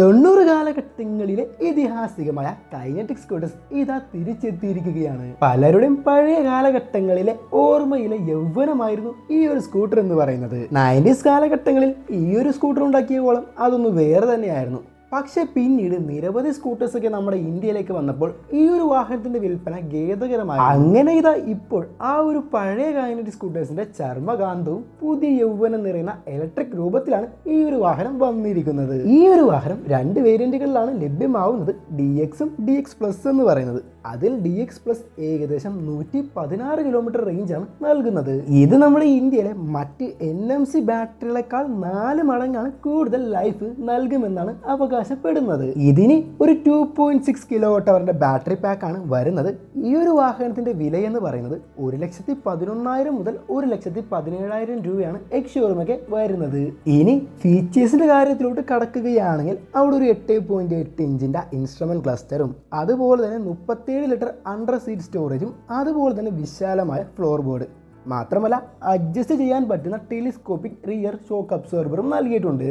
തൊണ്ണൂറ് കാലഘട്ടങ്ങളിലെ ഇതിഹാസികമായ കൈനറ്റിക്സ് കോഡസ് ഇതാ തിരിച്ചെത്തിയിരിക്കുകയാണ്. പലരുടെയും പഴയ കാലഘട്ടങ്ങളിലെ ഓർമ്മയിലെ യൗവനമായിരുന്നു ഈ ഒരു സ്കൂട്ടർ എന്ന് പറയുന്നത്. നയന്റീസ് കാലഘട്ടങ്ങളിൽ ഈ ഒരു സ്കൂട്ടർ ഉണ്ടാക്കിയ കോളം അതൊന്ന് വേറെ തന്നെയായിരുന്നു. പക്ഷേ പിന്നീട് നിരവധി സ്കൂട്ടേഴ്സ് ഒക്കെ നമ്മുടെ ഇന്ത്യയിലേക്ക് വന്നപ്പോൾ ഈ ഒരു വാഹനത്തിന്റെ വിൽപ്പന ഖേദകരമായി. അങ്ങനെ ഇതാ ഇപ്പോൾ ആ ഒരു പഴയ കായനറ്റി സ്കൂട്ടേഴ്സിന്റെ ചർമ്മകാന്തവും പുതിയ യൗവനം നിറയുന്ന ഇലക്ട്രിക് രൂപത്തിലാണ് ഈ ഒരു വാഹനം വന്നിരിക്കുന്നത്. ഈ ഒരു വാഹനം രണ്ട് വേരിയന്റുകളിലാണ് ലഭ്യമാവുന്നത് ഡി എക്സും ഡി എക്സ് പ്ലസ് എന്ന് പറയുന്നത്. അതിൽ ഡി എക്സ് പ്ലസ് ഏകദേശം നൂറ്റി പതിനാറ് കിലോമീറ്റർ റേഞ്ചാണ് നൽകുന്നത്. ഇത് നമ്മുടെ ഇന്ത്യയിലെ മറ്റ് എൻ എം സി ബാറ്ററികളെക്കാൾ നാല് മടങ്ങാണ് കൂടുതൽ ലൈഫ് നൽകുമെന്നാണ് അവകാശപ്പെടുന്നത്. ഇതിന് ഒരു ടു പോയിന്റ് സിക്സ് കിലോ അവറിന്റെ ബാറ്ററി പാക്ക് ആണ് വരുന്നത്. ഈ ഒരു വാഹനത്തിന്റെ വില എന്ന് പറയുന്നത് ഒരു ലക്ഷത്തി പതിനൊന്നായിരം മുതൽ ഒരു ലക്ഷത്തി പതിനേഴായിരം രൂപയാണ് എക്സ് ഷോറൂമൊക്കെ വരുന്നത്. ഇനി ഫീച്ചേഴ്സിന്റെ കാര്യത്തിലോട്ട് കടക്കുകയാണെങ്കിൽ അവിടെ ഒരു എട്ട് പോയിന്റ് എട്ട് ഇഞ്ചിന്റെ ഇൻസ്ട്രുമെന്റ് ക്ലസ്റ്ററും അതുപോലെ തന്നെ മുപ്പത്തേഴ് ലിറ്റർ അണ്ടർ സീറ്റ് സ്റ്റോറേജും അതുപോലെ തന്നെ വിശാലമായ ഫ്ലോർ ബോർഡ് മാത്രമല്ല അഡ്ജസ്റ്റ് ചെയ്യാൻ പറ്റുന്ന ടെലിസ്കോപ്പിക് റിയർ ഷോക്ക് അബ്സോർബറും നൽകിയിട്ടുണ്ട്.